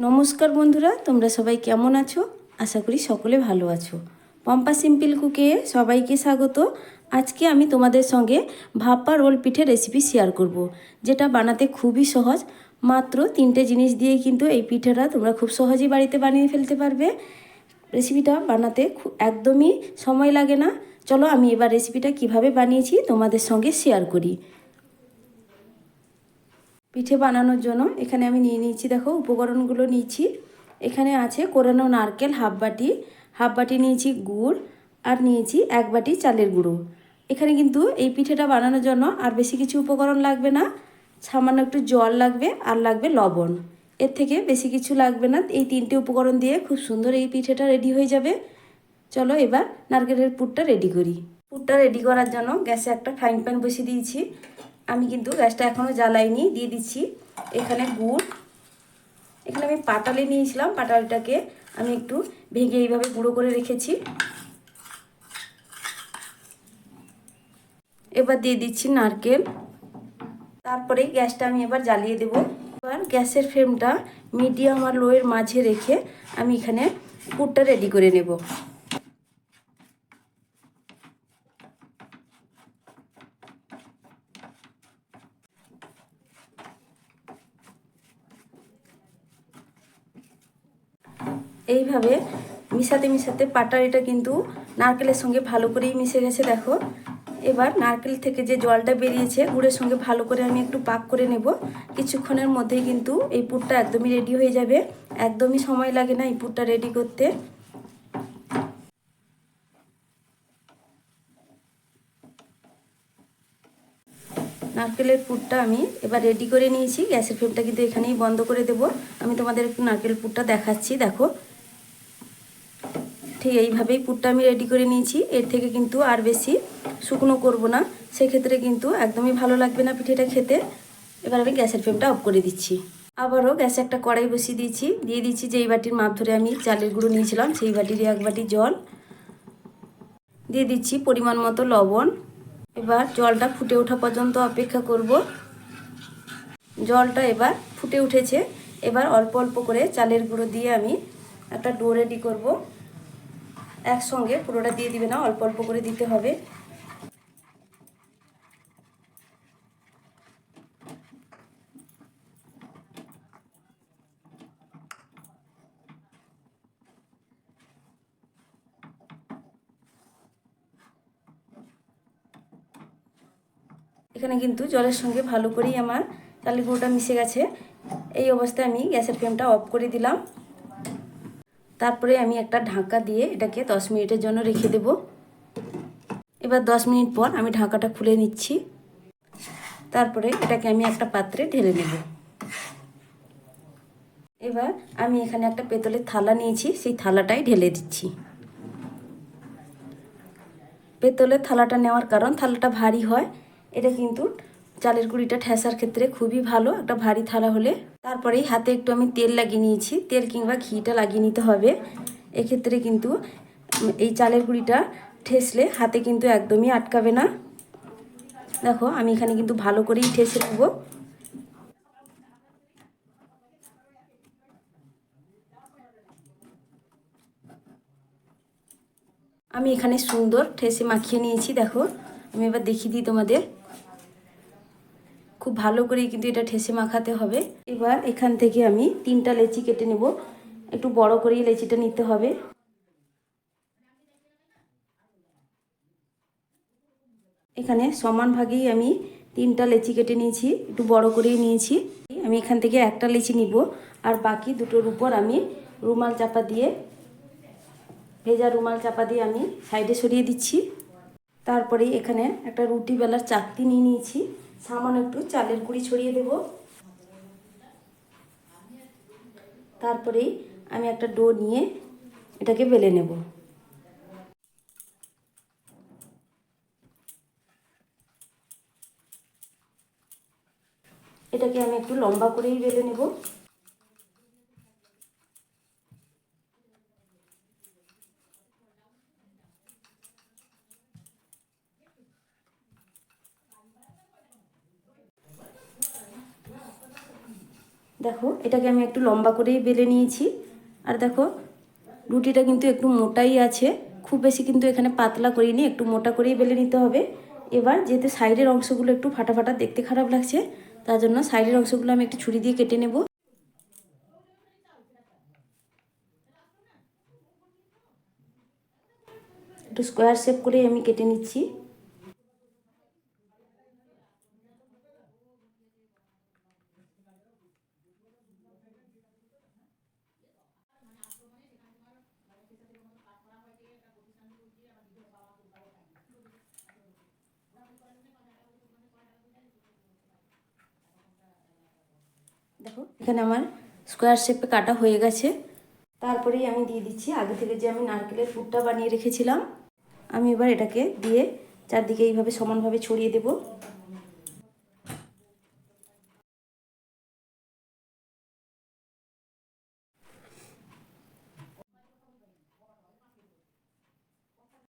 নমস্কার বন্ধুরা, তোমরা সবাই কেমন আছো? আশা করি সকলে ভালো আছো। পম্পা সিম্পল কুকে সবাইকে স্বাগত। আজকে আমি তোমাদের সঙ্গে ভাপা রোল পিঠে রেসিপি শেয়ার করব। যেটা বানাতে খুবই সহজ। মাত্র তিনটে জিনিস দিয়ে কিন্তু এই পিঠেটা তোমরা খুব সহজেই বাড়িতে বানিয়ে ফেলতে পারবে। রেসিপিটা বানাতে খু- একদমই সময় লাগে না। চলো আমি এবার রেসিপিটা কীভাবে বানিয়েছি তোমাদের সঙ্গে শেয়ার করি। পিঠে বানানোর জন্য এখানে আমি নিয়ে নিয়েছি, দেখো উপকরণগুলো নিয়েছি। এখানে আছে কোরানো নারকেল হাফ বাটি হাফ বাটি নিয়েছি গুড় আর নিয়েছি এক বাটি চালের গুঁড়ো। এখানে কিন্তু এই পিঠেটা বানানোর জন্য আর বেশি কিছু উপকরণ লাগবে না, সামান্য একটু জল লাগবে আর লাগবে লবণ। এর থেকে বেশি কিছু লাগবে না, এই তিনটে উপকরণ দিয়ে খুব সুন্দর এই পিঠেটা রেডি হয়ে যাবে। চলো এবার নারকেলের পুরটা রেডি করি। পুরটা রেডি করার জন্য গ্যাসে একটা ফ্রাইং প্যান বসিয়ে দিয়েছি। আমি কিন্তু গ্যাসটা এখনও জ্বালাইনি, দিয়ে দিচ্ছি এখানে গুড়। এখানে আমি পাটালি নিয়েছিলাম, পাটালিটাকে আমি একটু ভেঙে এইভাবে গুঁড়ো করে রেখেছি। এবার দিয়ে দিচ্ছি নারকেল। তারপরে গ্যাসটা আমি এবার জ্বালিয়ে দেব। এবার গ্যাসের ফ্লেমটা মিডিয়াম আর লোয়ের মাঝে রেখে আমি এখানে পুরটা রেডি করে নেব। এইভাবে মিশাতে মিশাতে পাটারিটা কিন্তু নারকেলের সঙ্গে ভালো করেই মিশে গেছে, দেখো। এবার নারকেল থেকে যে জলটা বেরিয়েছে, গুড়ের সঙ্গে ভালো করে আমি একটু পাক করে নেব। কিছুক্ষণের মধ্যেই কিন্তু এই পুরটা একদমই রেডি হয়ে যাবে। একদমই সময় লাগে না এই পুরটা রেডি করতে। নারকেলের পুরটা আমি এবার রেডি করে নিয়েছি। গ্যাসের ফ্লেমটা কিন্তু এখানেই বন্ধ করে দেব। আমি তোমাদের একটু নারকেল পুরটা দেখাচ্ছি, দেখো। ঠিক এইভাবেই পুরটা আমি রেডি করে নিয়েছি। এর থেকে কিন্তু আর বেশি শুকনো করব না। সেক্ষেত্রে কিন্তু একদমই ভালো লাগবে না পিঠেটা খেতে। এবার আমি গ্যাসের ফ্লেমটা অফ করে দিচ্ছি। আবারও গ্যাসে একটা কড়াই বসিয়ে দিয়েছি। দিয়ে দিচ্ছি যেই বাটির মাপ ধরে আমি চালের গুঁড়ো নিয়েছিলাম, সেই বাটির এক বাটি জল। দিয়ে দিচ্ছি পরিমাণ মতো লবণ। এবার জলটা ফুটে ওঠা পর্যন্ত অপেক্ষা করব। জলটা এবার ফুটে উঠেছে। এবার অল্প অল্প করে চালের গুঁড়ো দিয়ে আমি একটা ডো রেডি করব। একসঙ্গে পুরোটা দিয়ে দিবে না, অল্প অল্প করে দিতে হবে। এখানে কিন্তু জলের সঙ্গে ভালো করেই আমার চালের গুঁড়োটা মিশে গেছে। এই অবস্থায় আমি গ্যাসের ফ্লেমটা অফ করে দিলাম। তারপরে আমি একটা ঢাকা দিয়ে এটাকে দশ মিনিটের জন্য রেখে দেব। এবার দশ মিনিট পর আমি ঢাকাটা খুলে নিচ্ছি। তারপরে এটাকে আমি একটা পাত্রে ঢেলে নেব। এবার আমি এখানে একটা পেতলের থালা নিয়েছি, সেই থালাটাই ঢেলে দিচ্ছি। পেতলের থালাটা নেওয়ার কারণ, থালাটা ভারী হয়, এটা কিন্তু চালের গুঁড়িটা ঠেসার ক্ষেত্রে খুবই ভালো, একটা ভারী থালা হলে। তারপরেই হাতে একটু আমি তেল লাগিয়ে নিয়েছি। তেল কিংবা ঘিটা লাগিয়ে নিতে হবে। এক্ষেত্রে কিন্তু এই চালের গুঁড়িটা ঠেসলে হাতে কিন্তু একদমই আটকাবে না। দেখো, আমি এখানে কিন্তু ভালো করেই ঠেসে নেব। আমি এখানে সুন্দর ঠেসে মাখিয়ে নিয়েছি, দেখো। আমি এবার দেখিয়ে দিই তোমাদের। খুব ভালো করে কিন্তু এটা ঠেসে মাখাতে হবে। এবার এখান থেকে আমি তিনটা লেচি কেটে নেব। একটু বড় করেই লেচিটা নিতে হবে। এখানে সমান ভাগেই আমি তিনটা লেচি কেটে নিয়েছি, একটু বড় করেই নিয়েছি। আমি এখান থেকে একটা লেচি নিব, আর বাকি দুটোর উপর আমি রুমাল চাপা দিয়ে, ভেজা রুমাল চাপা দিয়ে আমি সাইডে সরিয়ে দিচ্ছি। তারপরে এখানে একটা রুটি বেলার চাকতি নিয়ে নিয়েছি। সামান্য একটু চালের গুঁড়ি ছড়িয়ে দেব। তারপরেই আমি একটা ডো নিয়ে এটাকে বেলে নেব। এটাকে আমি একটু লম্বা করেই বেলে নেব। এটাকে আমি একটু লম্বা করেই বেলে নিয়েছি। আর দেখো, রুটিটা কিন্তু একটু মোটাই আছে। খুব বেশি কিন্তু এখানে পাতলা করিনি, একটু মোটা করেই বেলে নিতে হবে। এবার যেহেতু সাইডের অংশগুলো একটু ফাটা ফাটা দেখতে খারাপ লাগছে, তার জন্য সাইডের অংশগুলো আমি একটু ছুরি দিয়ে কেটে নেব। একটু স্কোয়ার শেপ করে আমি কেটে নিচ্ছি। দেখো, এখানে আমার স্কোয়ার শেপে কাটা হয়ে গেছে। তারপরেই আমি দিয়ে দিচ্ছি, আগে থেকে যে আমি নারকেলের পুরটা বানিয়ে রেখেছিলাম, আমি এবার এটাকে দিয়ে চারদিকে এইভাবে সমানভাবে ছড়িয়ে দেব।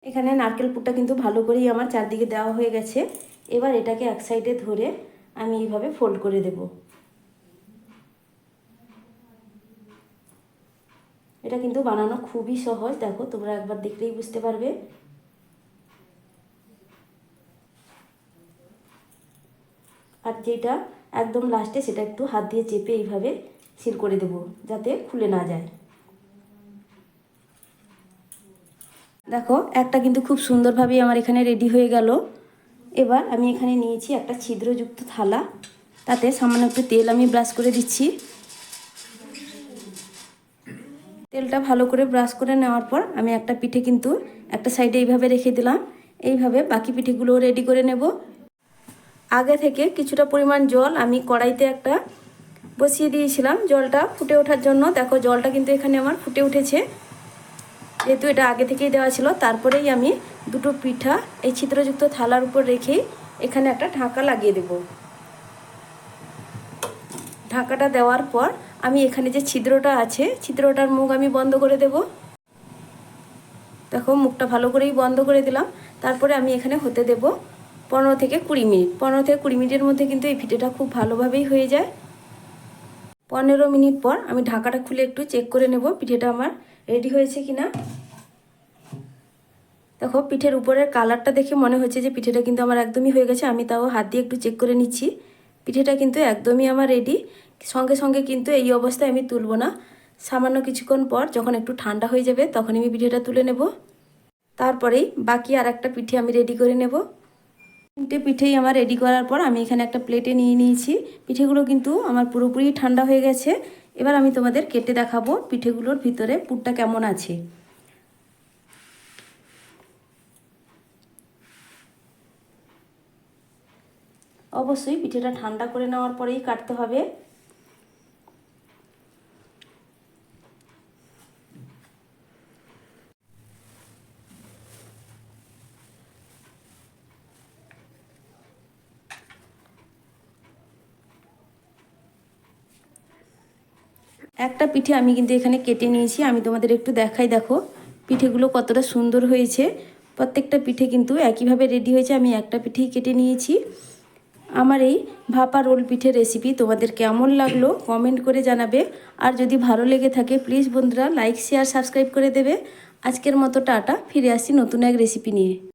এখানে নারকেল পুরটা কিন্তু ভালো করেই আমার চারদিকে দেওয়া হয়ে গেছে। এবার এটাকে এক সাইডে ধরে আমি এইভাবে ফোল্ড করে দেবো। এটা কিন্তু বানানো খুবই সহজ, দেখো তোমরা একবার দেখলেই বুঝতে পারবে। আর যেটা একদম লাস্টে সেটা একটু হাত দিয়ে চেপে এইভাবে সিল করে দেব, যাতে খুলে না যায়। দেখো, একটা কিন্তু খুব সুন্দরভাবেই আমার এখানে রেডি হয়ে গেল। এবার আমি এখানে নিয়েছি একটা ছিদ্রযুক্ত থালা, তাতে সামান্য একটু তেল আমি ব্রাশ করে দিচ্ছি। তেলটা ভালো করে ব্রাশ করে নেওয়ার পর আমি একটা পিঠে কিন্তু একটা সাইডে এইভাবে রেখে দিলাম। এইভাবে বাকি পিঠেগুলোও রেডি করে নেব। আগে থেকে কিছুটা পরিমাণ জল আমি কড়াইতে একটা বসিয়ে দিয়েছিলাম। জলটা ফুটে ওঠার জন্য। দেখো, জলটা কিন্তু এখানে আমার ফুটে উঠেছে। যেহেতু এটা আগে থেকেই দেওয়া ছিল, তারপরেই আমি দুটো পিঠা এই ছিদ্রযুক্ত থালার উপর রেখেই এখানে একটা ঢাকা লাগিয়ে দেব। ঢাকাটা দেওয়ার পর আমি এখানে যে ছিদ্রটা আছে, ছিদ্রটার মুখ আমি বন্ধ করে দেব। দেখো, মুখটা ভালো করেই বন্ধ করে দিলাম। তারপরে আমি এখানে হতে দেব পনেরো থেকে কুড়ি মিনিট। পনেরো থেকে কুড়ি মিনিটের মধ্যে কিন্তু এই ভিডিওটা খুব ভালোভাবেই হয়ে যায়। পনেরো মিনিট পর আমি ঢাকাটা খুলে একটু চেক করে নেব, পিঠেটা আমার রেডি হয়েছে কি না দেখো, পিঠের উপরের কালারটা দেখে মনে হচ্ছে যে পিঠেটা কিন্তু আমার একদমই হয়ে গেছে। আমি তাও হাত দিয়ে একটু চেক করে নিচ্ছি। পিঠেটা কিন্তু একদমই আমার রেডি। সঙ্গে সঙ্গে কিন্তু এই অবস্থায় আমি তুলবো না। সামান্য কিছুক্ষণ পর যখন একটু ঠান্ডা হয়ে যাবে তখন আমি পিঠেটা তুলে নেব। তারপরেই বাকি আর একটা পিঠে আমি রেডি করে নেব। তিনটে পিঠেই আমার রেডি করার পর আমি এখানে একটা প্লেটে নিয়ে নিয়েছি। পিঠেগুলো কিন্তু আমার পুরোপুরি ঠান্ডা হয়ে গেছে। এবার আমি তোমাদের কেটে দেখাবো পিঠেগুলোর ভিতরে পুরটা কেমন আছে। অবশ্যই পিঠেটা ঠান্ডা করে নেওয়ার পরেই কাটতে হবে। একটা পিঠে আমি কিন্তু এখানে কেটে নিয়েছি, আমি তোমাদের একটু দেখাই দেখো। পিঠেগুলো কতটা সুন্দর হয়েছে। প্রত্যেকটা পিঠে কিন্তু একইভাবে রেডি হয়েছে, আমি একটা পিঠেই কেটে নিয়েছি। আমার এই ভাপা রোল পিঠে রেসিপি তোমাদের কেমন লাগল কমেন্ট করে জানাবে। আর যদি ভালো লেগে থাকে প্লিজ বন্ধুরা লাইক শেয়ার সাবস্ক্রাইব করে দেবে। আজকের মতো টাটা, ফিরে আসছি নতুন এক রেসিপি নিয়ে।